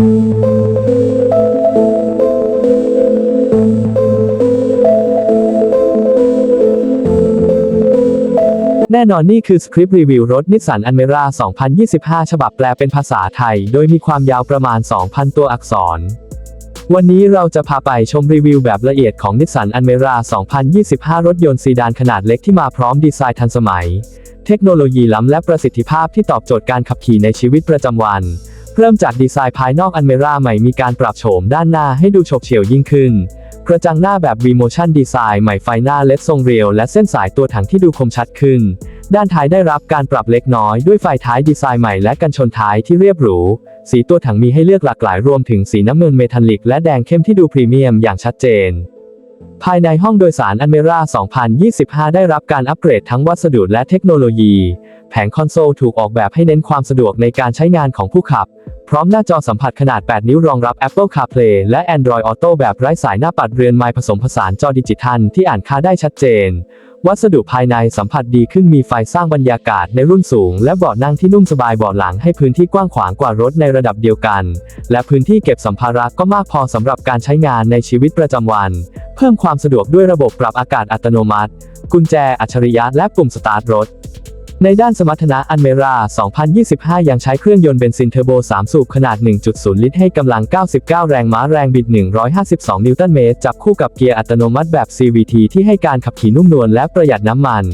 แน่นอนนี่คือสคริปต์รีวิวรถนิสสันอันเมร่า2025 ฉบับแปลเป็นภาษาไทย โดยมีความยาวประมาณ 2,000 ตัวอักษร วันนี้เราจะพาไปชมรีวิวแบบละเอียดของนิสสันอันเมร่า2025 รถยนต์ซีดานขนาดเล็กที่มาพร้อมดีไซน์ทันสมัย เทคโนโลยีล้ำและประสิทธิภาพที่ตอบโจทย์การขับขี่ในชีวิตประจำวัน เริ่มจากดีไซน์ภายนอกอันเมราใหม่มีการปรับโฉมด้านหน้าให้ดูโฉบเฉี่ยวยิ่งขึ้น กระจังหน้าแบบ V-Motion Design ใหม่ไฟหน้าเล็ดทรงเรียวและเส้นสายตัวถังที่ดูคมชัดขึ้น ด้านท้ายได้รับการปรับเล็กน้อยด้วยไฟท้ายดีไซน์ใหม่และกันชนท้ายที่เรียบหรู สีตัวถังมีให้เลือกหลากหลายรวมถึงสีน้ำเงินเมทัลลิกและแดงเข้มที่ดูพรีเมียมอย่างชัดเจน ภายในห้องโดยสารอันเมร่า2025 ได้รับการอัปเกรดทั้งวัสดุและเทคโนโลยี แผงคอนโซลถูกออกแบบให้เน้นความสะดวกในการใช้งานของผู้ขับ พร้อมหน้าจอสัมผัสขนาด 8 นิ้วรองรับ Apple CarPlay และ Android Auto แบบไร้สายหน้าปัดเรือนไม้ผสมผสานจอดิจิทัลที่อ่านค่าได้ชัดเจน วัสดุภายในสัมผัสดีขึ้นมีไฟสร้างบรรยากาศในรุ่นสูง และเบาะนั่งที่นุ่มสบายเบาะหลังให้พื้นที่กว้างขวางกว่ารถในระดับเดียวกัน และพื้นที่เก็บสัมภาระก็มากพอสำหรับการใช้งานในชีวิตประจำวัน เพิ่มความสะดวกด้วยระบบปรับอากาศอัตโนมัติ กุญแจอัจฉริยะและปุ่มสตาร์ทรถ ในด้านสมรรถนะอันเมร่า2025 ยังใช้เครื่องยนต์เบนซินเทอร์โบ 3 สูบขนาด 1.0 ลิตรให้กำลัง 99 แรงม้าแรงบิด 152 นิวตันเมตร จับคู่กับเกียร์อัตโนมัติแบบ CVT ที่ให้การขับขี่นุ่มนวลและประหยัดน้ำมัน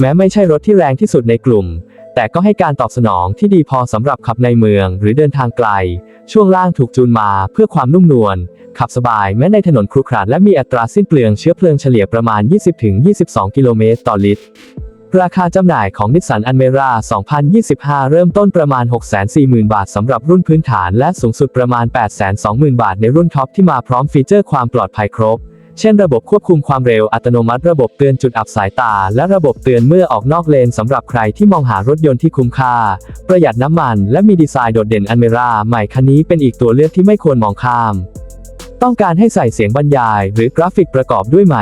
แม้ไม่ใช่รถที่แรงที่สุดในกลุ่ม แต่ก็ให้การตอบสนองที่ดีพอสำหรับขับในเมืองหรือเดินทางไกล ช่วงล่างถูกจูนมาเพื่อความนุ่มนวลขับสบายแม้ในถนนครุขระและมีอัตราสิ้นเปลืองเชื้อเพลิงเฉลี่ยประมาณ 20-22 กิโลเมตรต่อลิตร ราคาจำหน่ายของนิสสันอันเมรา2025 เริ่มต้นประมาณ 640,000 บาทสำหรับรุ่นพื้นฐานและสูงสุดประมาณ 820,000 บาทในรุ่นท็อปที่มาพร้อมฟีเจอร์ความปลอดภัยครบ เช่นระบบควบคุมความเร็วอัตโนมัติระบบเตือนจุดอับสายตา และระบบเตือนเมื่อออกนอกเลนสำหรับใครที่มองหารถยนต์ที่คุ้มค่า ประหยัดน้ำมัน และมีดีไซน์โดดเด่นอันเมราใหม่คันนี้เป็นอีกตัวเลือกที่ไม่ควรมองข้าม ต้องการให้ใส่เสียงบรรยาย หรือกราฟิกประกอบด้วยไหม